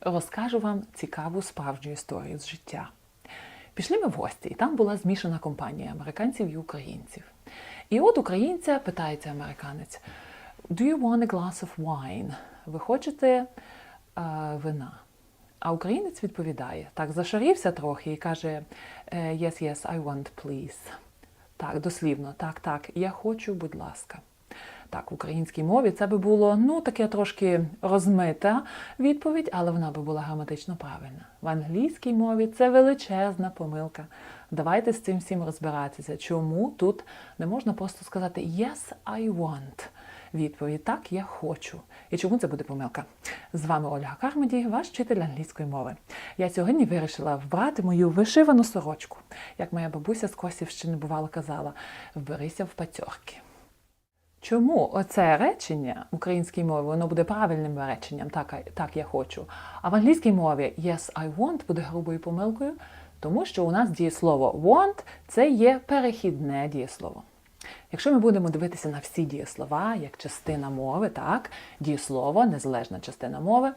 розкажу вам цікаву справжню історію з життя. Пішли ми в гості, і там була змішана компанія американців і українців. І от українця питається американець: Do you want a glass of wine? Ви хочете е, вина? А українець відповідає, так зашарівся трохи і каже: е, Yes, yes, I want, please. Так, дослівно, так, так, я хочу, будь ласка. Так, в українській мові це би було ну таке трошки розмита відповідь, але вона би була граматично правильна. В англійській мові це величезна помилка. Давайте з цим всім розбиратися. Чому тут не можна просто сказати Yes, I want. Відповідь так, я хочу. І чому це буде помилка? З вами Ольга Кармеді, ваш вчитель англійської мови. Я сьогодні вирішила вбрати мою вишивану сорочку. Як моя бабуся з Косівщини бувало казала, вберися в пацьорки. Чому оце речення в українській мові воно буде правильним реченням, так, так я хочу. А в англійській мові yes, I want буде грубою помилкою, тому що у нас дієслово want це є перехідне дієслово. Якщо ми будемо дивитися на всі дієслова як частина мови, так, дієслово, незалежна частина мови,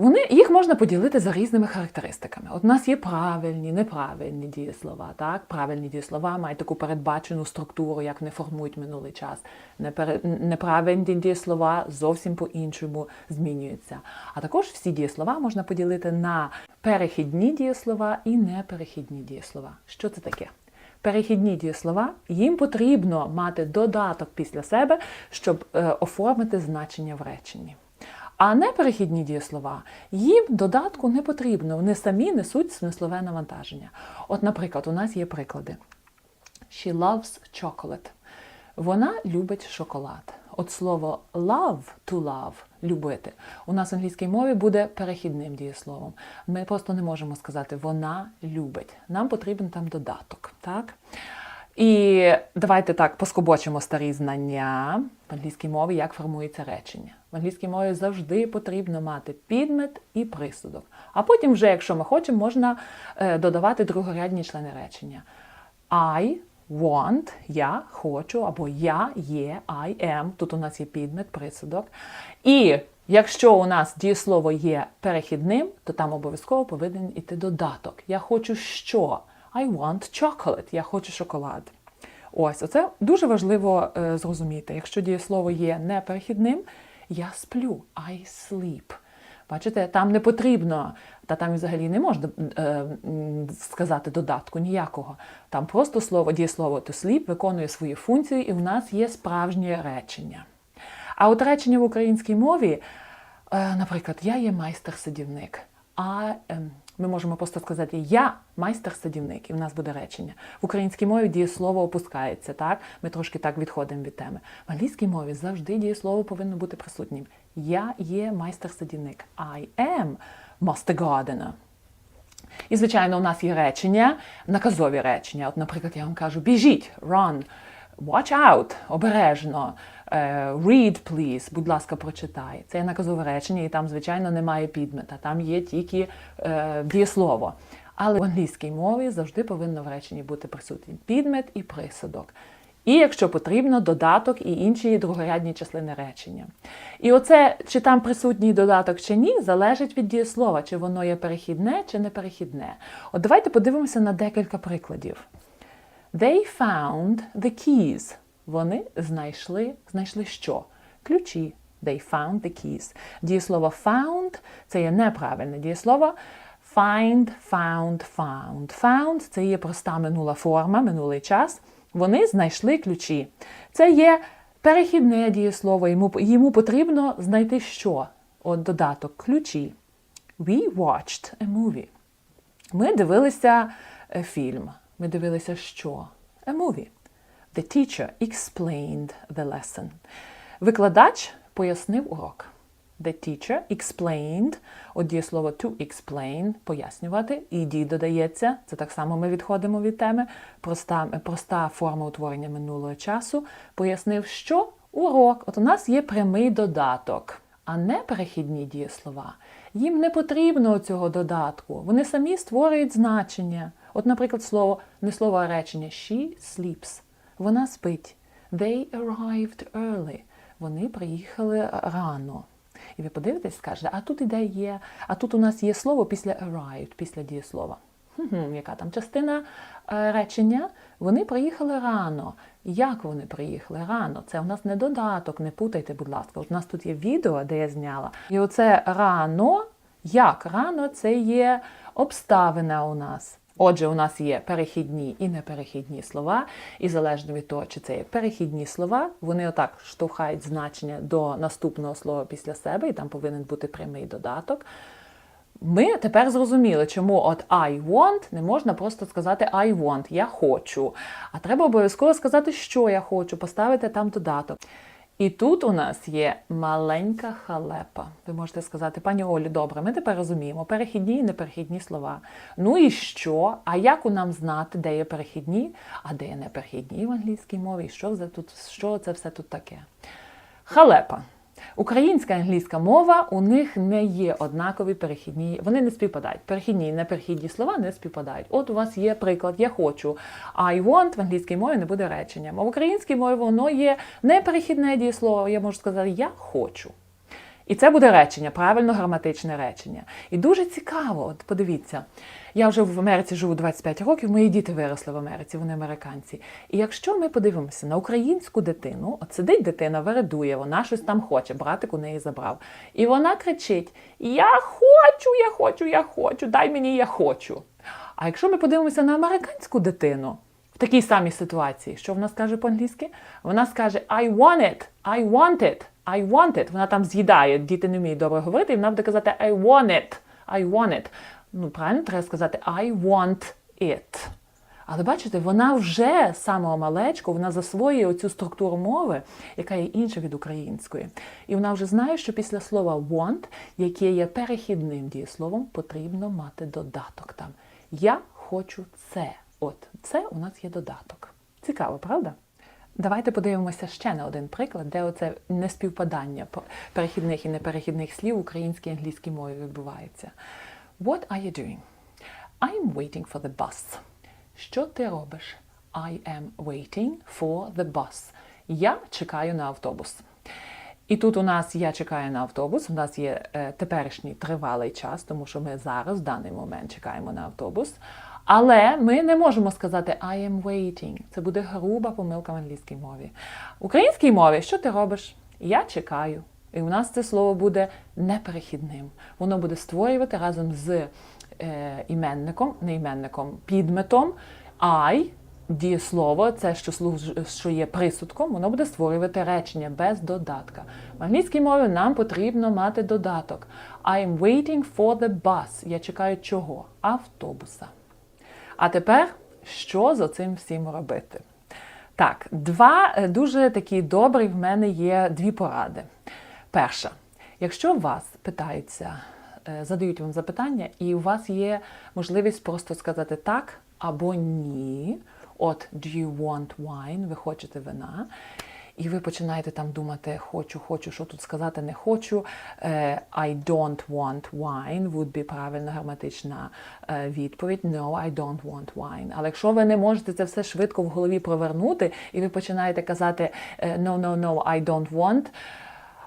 вони, їх можна поділити за різними характеристиками. От у нас є правильні, неправильні дієслова. Так? Правильні дієслова мають таку передбачену структуру, як вони формують минулий час. Неправильні дієслова зовсім по-іншому змінюються. А також всі дієслова можна поділити на перехідні дієслова і неперехідні дієслова. Що це таке? Перехідні дієслова їм потрібно мати додаток після себе, щоб е, оформити значення в реченні. А неперехідні дієслова їм додатку не потрібно, вони самі несуть смислове навантаження. От, наприклад, у нас є приклади. She loves chocolate. Вона любить шоколад. От слово love to love любити у нас в англійській мові буде перехідним дієсловом. Ми просто не можемо сказати вона любить. Нам потрібен там додаток. Так? І давайте так поскобочимо старі знання в англійській мові, як формується речення. В англійській мові завжди потрібно мати підмет і присудок. А потім, вже, якщо ми хочемо, можна е, додавати другорядні члени речення. I want, я хочу, або я є, I am. Тут у нас є підмет, присудок. І якщо у нас дієслово є перехідним, то там обов'язково повинен іти додаток. Я хочу що? I want chocolate. Я хочу шоколад. Ось, оце дуже важливо е, зрозуміти. Якщо дієслово є неперехідним, я сплю, I sleep. Бачите, там не потрібно, та там взагалі не можна е, сказати додатку ніякого. Там просто слово, дієслово to sleep виконує свою функцію, і в нас є справжнє речення. А от речення в українській мові, е, наприклад, я є майстер-садівник. А ем, ми можемо просто сказати Я майстер-садівник, і в нас буде речення. В українській мові дієслово опускається, так? Ми трошки так відходимо від теми. В англійській мові завжди дієслово повинно бути присутнім. Я є майстер-садівник. I am master gardener. І, звичайно, у нас є речення, наказові речення. От, наприклад, я вам кажу: біжіть, run, watch out, обережно, read, please, будь ласка, прочитай. Це наказове речення, і там, звичайно, немає підмета, там є тільки е, дієслово. Але в англійській мові завжди повинно в реченні бути присутній підмет і присудок. І, якщо потрібно, додаток і інші другорядні числини речення. І оце, чи там присутній додаток чи ні, залежить від дієслова, чи воно є перехідне чи не перехідне. От давайте подивимося на декілька прикладів. They found the keys. Вони знайшли, знайшли що? Ключі. They found the keys. Дієслово found це є неправильне дієслово. Find, found, found. Found це є проста минула форма, минулий час. Вони знайшли ключі. Це є перехідне дієслово. Йому, йому потрібно знайти що? От додаток ключі. We watched a movie. Ми дивилися е, фільм. Ми дивилися що? A movie. The teacher explained the lesson. Викладач пояснив урок. The teacher explained, от дієслово to explain, пояснювати, і «ed» додається, це так само ми відходимо від теми, проста, проста форма утворення минулого часу, пояснив, що урок. От у нас є прямий додаток, а не перехідні дієслова. Їм не потрібно цього додатку, вони самі створюють значення. От, наприклад, слово, не слово, а речення she sleeps. Вона спить. They arrived early. Вони приїхали рано. І ви подивитесь, скажете, а тут іде є, а тут у нас є слово після arrived, після дієслова. Хм, яка там частина е, речення? Вони приїхали рано. Як вони приїхали рано? Це у нас не додаток, не путайте, будь ласка. От у нас тут є відео, де я зняла. І оце рано. Як рано це є обставина у нас. Отже, у нас є перехідні і неперехідні слова, і залежно від того, чи це є перехідні слова, вони отак штовхають значення до наступного слова після себе, і там повинен бути прямий додаток. Ми тепер зрозуміли, чому от I want не можна просто сказати I want, я хочу. А треба обов'язково сказати, що я хочу, поставити там додаток. І тут у нас є маленька халепа. Ви можете сказати, пані Олі, добре, ми тепер розуміємо перехідні і неперехідні слова. Ну і що? А як у нам знати, де є перехідні, а де є неперехідні в англійській мові? І що це тут, що це все тут таке? Халепа. Українська англійська мова у них не є однакові перехідні, вони не співпадають. Перехідні і неперехідні слова не співпадають. От у вас є приклад, я хочу. I want в англійській мові не буде реченням. А в українській мові воно є неперехідне дієслово. Я можу сказати я хочу. І це буде речення, правильно граматичне речення. І дуже цікаво, от подивіться, я вже в Америці живу 25 років, мої діти виросли в Америці, вони американці. І якщо ми подивимося на українську дитину, от сидить дитина, вередує, вона щось там хоче, братик у неї забрав. І вона кричить: Я хочу, я хочу, я хочу, дай мені, я хочу. А якщо ми подивимося на американську дитину, в такій самій ситуації, що вона скаже по-англійськи? Вона скаже I want it, I want it, I want it. Вона там з'їдає, діти не вміють добре говорити, і вона буде казати I want it, I want it. Ну, правильно, треба сказати I want it. Але бачите, вона вже з самого малечку, вона засвоює оцю структуру мови, яка є інша від української. І вона вже знає, що після слова want, яке є перехідним дієсловом, потрібно мати додаток там. Я хочу це. От це у нас є додаток. Цікаво, правда? Давайте подивимося ще на один приклад, де оце неспівпадання перехідних і неперехідних слів в українській і англійській мові відбувається. What are you doing? I'm waiting for the bus. Що ти робиш? I am waiting for the bus. Я чекаю на автобус. І тут у нас я чекаю на автобус. У нас є е, теперішній тривалий час, тому що ми зараз, в даний момент, чекаємо на автобус. Але ми не можемо сказати I am waiting. Це буде груба помилка в англійській мові. В українській мові що ти робиш? Я чекаю. І у нас це слово буде неперехідним. Воно буде створювати разом з е, іменником, не іменником, підметом I, дієслово, це що служ- що є присудком, воно буде створювати речення без додатка. В англійській мові нам потрібно мати додаток. I'm waiting for the bus. Я чекаю чого? Автобуса. А тепер що за цим всім робити? Так, два е, дуже такі добрі в мене є дві поради. Перша, якщо вас питаються, е, задають вам запитання, і у вас є можливість просто сказати так або ні. От, do you want wine? Ви хочете вина. І ви починаєте там думати, хочу, хочу, що тут сказати, не хочу. Е, I don't want wine would be правильна граматична е, відповідь. No, I don't want wine. Але якщо ви не можете це все швидко в голові провернути, і ви починаєте казати е, no, no, no, I don't want,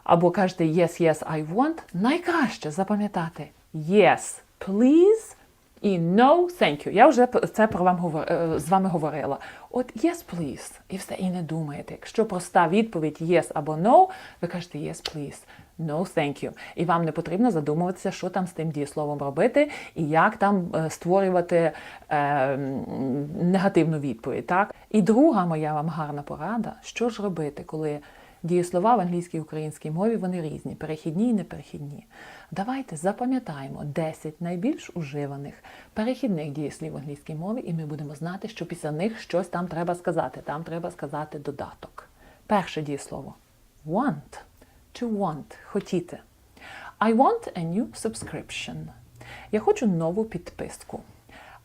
або кажете yes, yes, I want, найкраще запам'ятати yes, please і no, thank you. Я вже це про вам говор- е, з вами говорила. От yes, please, і все, і не думаєте. Якщо проста відповідь yes або no, ви кажете yes, please. No, thank you. І вам не потрібно задумуватися, що там з тим дієсловом робити і як там е, створювати е, негативну відповідь. Так? І друга моя вам гарна порада, що ж робити, коли дієслова в англійській і українській мові вони різні, перехідні і неперехідні. Давайте запам'ятаємо 10 найбільш уживаних перехідних дієслів в англійській мові, і ми будемо знати, що після них щось там треба сказати. Там треба сказати додаток. Перше дієслово want. To want хотіти. I want a new subscription. Я хочу нову підписку.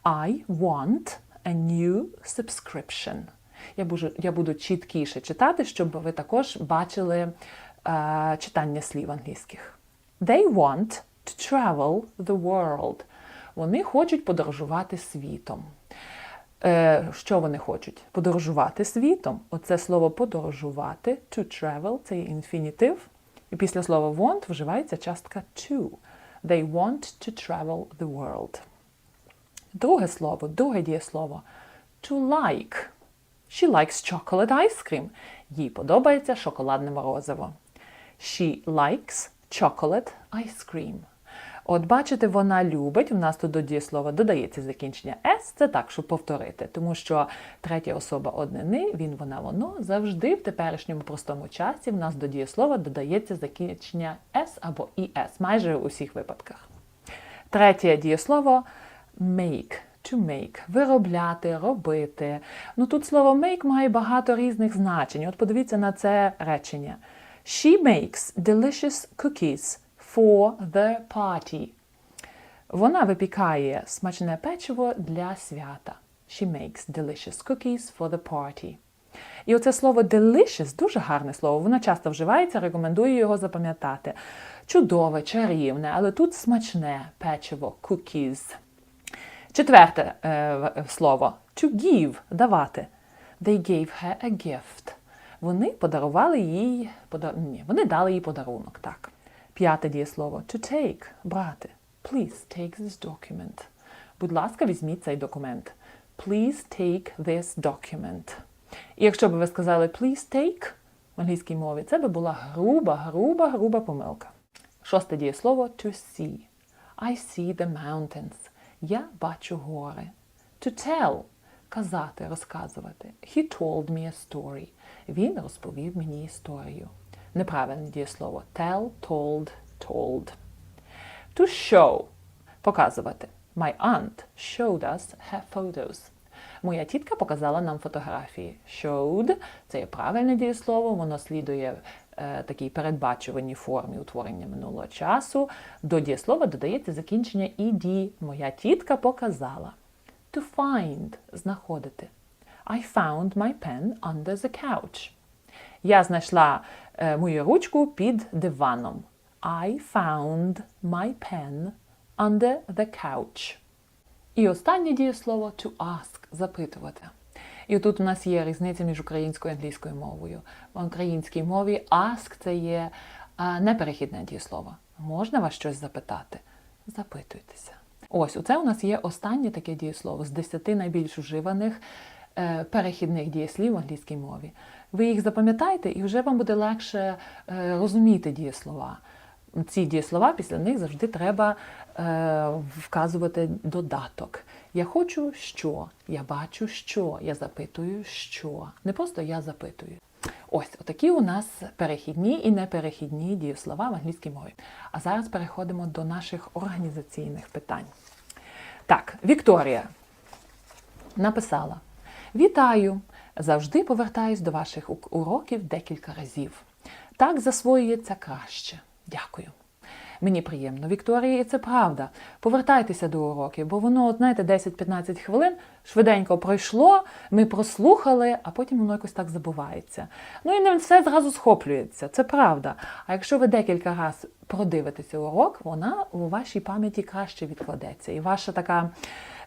I want a new subscription. Я буду, я буду чіткіше читати, щоб ви також бачили е, читання слів англійських. They want to travel the world. Вони хочуть подорожувати світом. Е, що вони хочуть? Подорожувати світом. Оце слово подорожувати, to travel, це інфінітив. І після слова want вживається частка to. They want to travel the world. Друге слово, друге дієслово. To like. She likes chocolate ice cream. Їй подобається шоколадне морозиво. She likes chocolate ice cream. От бачите, вона любить. У нас тут до дієслова додається закінчення S, це так, щоб повторити, тому що третя особа однини, він, вона, воно завжди в теперішньому простому часі в нас до дієслова додається закінчення S або ES, майже у всіх випадках. Третє дієслово make. To make. Виробляти, робити. Ну тут слово make має багато різних значень. От подивіться на це речення. She makes delicious cookies for the party. Вона випікає смачне печиво для свята. She makes delicious cookies for the party. І оце слово delicious дуже гарне слово. Воно часто вживається, рекомендую його запам'ятати. Чудове, чарівне, але тут смачне печиво, cookies. Четверте е, слово to give давати. They gave her a gift. Вони подарували їй подар... Ні, вони дали їй подарунок. Так. П'яте дієслово to take брати. Please take this document. Будь ласка, візьміть цей документ. Please take this document. І якщо б ви сказали please take в англійській мові, це би була груба, груба, груба помилка. Шосте дієслово to see. I see the mountains. Я бачу гори. To tell казати, розказувати. He told me a story. Він розповів мені історію. Неправильне дієслово. Tell, told, told. To show показувати. My aunt showed us her photos. Моя тітка показала нам фотографії. Showed це є правильне дієслово, воно слідує е, такій передбачуваній формі утворення минулого часу. До дієслова додається закінчення ed. Моя тітка показала. To find знаходити. I found my pen under the couch. Я знайшла е, мою ручку під диваном. I found my pen under the couch. І останнє дієслово to ask запитувати. І тут у нас є різниця між українською і англійською мовою. В українській мові ask це є неперехідне дієслово. Можна вас щось запитати? Запитуйтеся. Ось, оце у нас є останнє таке дієслово з 10 найбільш вживаних е, перехідних дієслів в англійській мові. Ви їх запам'ятаєте, і вже вам буде легше е, розуміти дієслова. Ці дієслова після них завжди треба е, вказувати додаток. Я хочу що, я бачу що, я запитую що. Не просто я запитую. Ось отакі у нас перехідні і неперехідні дієслова в англійській мові. А зараз переходимо до наших організаційних питань. Так, Вікторія написала: Вітаю! Завжди повертаюсь до ваших уроків декілька разів. Так засвоюється краще. Дякую. Мені приємно, Вікторія, і це правда. Повертайтеся до уроків, бо воно, знаєте, 10-15 хвилин швиденько пройшло, ми прослухали, а потім воно якось так забувається. Ну і не все зразу схоплюється, це правда. А якщо ви декілька разів продивитеся урок, вона у вашій пам'яті краще відкладеться. І ваша така,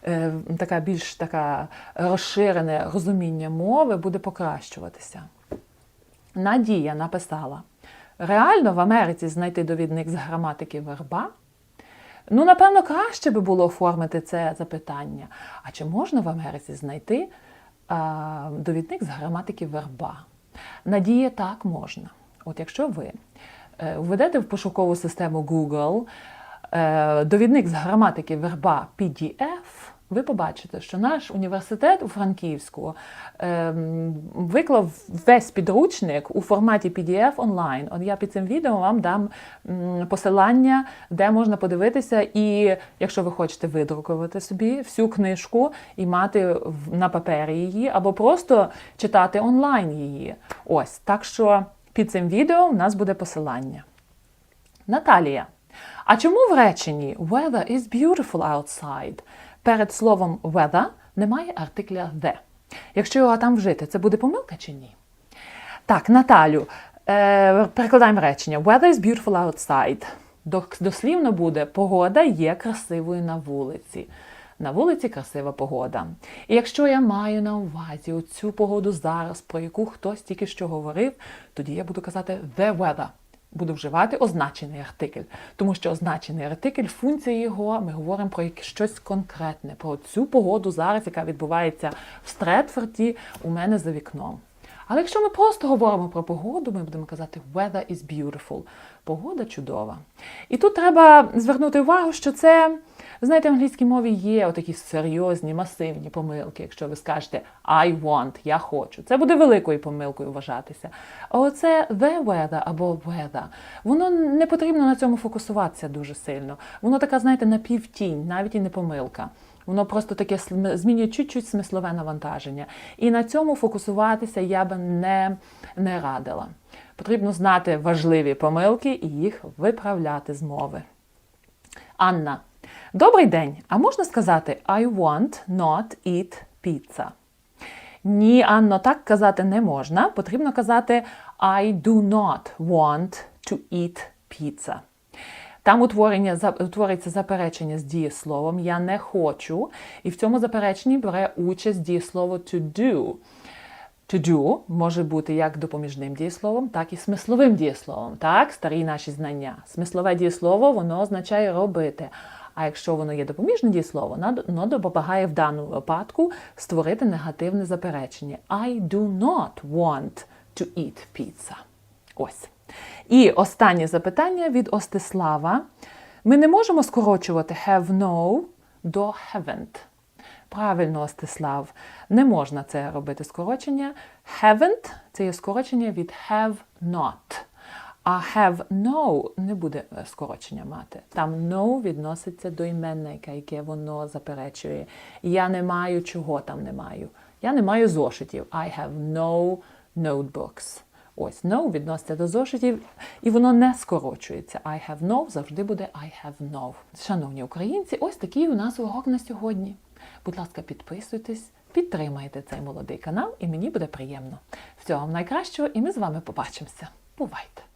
е, така більш така розширене розуміння мови буде покращуватися. Надія написала. Реально в Америці знайти довідник з граматики верба? Ну, напевно, краще би було оформити це запитання. А чи можна в Америці знайти а, довідник з граматики верба? Надія, так можна. От якщо ви е, введете в пошукову систему Google е, довідник з граматики верба PDF, ви побачите, що наш університет у Франківську ем, виклав весь підручник у форматі PDF онлайн. От я під цим відео вам дам посилання, де можна подивитися, і якщо ви хочете видрукувати собі всю книжку і мати на папері її, або просто читати онлайн її. Ось так що під цим відео у нас буде посилання. Наталія. А чому в реченні weather is beautiful outside перед словом weather немає артикля the? Якщо його там вжити, це буде помилка чи ні? Так, Наталю, е, перекладаємо речення. Weather is beautiful outside. Дослівно буде погода є красивою на вулиці. На вулиці красива погода. І якщо я маю на увазі оцю погоду зараз, про яку хтось тільки що говорив, тоді я буду казати the weather. Буду вживати означений артикль, тому що означений артикль, функція його, ми говоримо про щось конкретне, про цю погоду зараз, яка відбувається в Стретфорді у мене за вікном. Але якщо ми просто говоримо про погоду, ми будемо казати weather is beautiful. Погода чудова. І тут треба звернути увагу, що це, знаєте, в англійській мові є отакі серйозні, масивні помилки. Якщо ви скажете I want, я хочу. Це буде великою помилкою вважатися. А оце the weather або weather, воно не потрібно на цьому фокусуватися дуже сильно. Воно така, знаєте, напівтінь, навіть і не помилка. Воно просто таке змінює чуть-чуть смислове навантаження. І на цьому фокусуватися я би не, не радила. Потрібно знати важливі помилки і їх виправляти з мови. Анна. Добрий день. А можна сказати I want not eat pizza? Ні, Анно, так казати не можна. Потрібно казати I do not want to eat pizza. Там утворення, утворюється заперечення з дієсловом Я не хочу. І в цьому запереченні бере участь дієслово to do. To do може бути як допоміжним дієсловом, так і смисловим дієсловом. Так, старі наші знання. Смислове дієслово воно означає робити. А якщо воно є допоміжне дієслово, воно- допомагає в даному випадку створити негативне заперечення. I do not want to eat pizza. Ось. І останнє запитання від Остислава. Ми не можемо скорочувати have no до haven't. Правильно, Остислав, не можна це робити скорочення. Haven't це є скорочення від have not. А have no не буде е, скорочення мати. Там no відноситься до іменника, яке воно заперечує. Я не маю чого там не маю. Я не маю зошитів. I have no notebooks. Ось no відноситься до зошитів, і воно не скорочується. I have no завжди буде I have no. Шановні українці, ось такий у нас урок на сьогодні. Будь ласка, підписуйтесь, підтримайте цей молодий канал, і мені буде приємно. Всього вам найкращого, і ми з вами побачимося. Бувайте!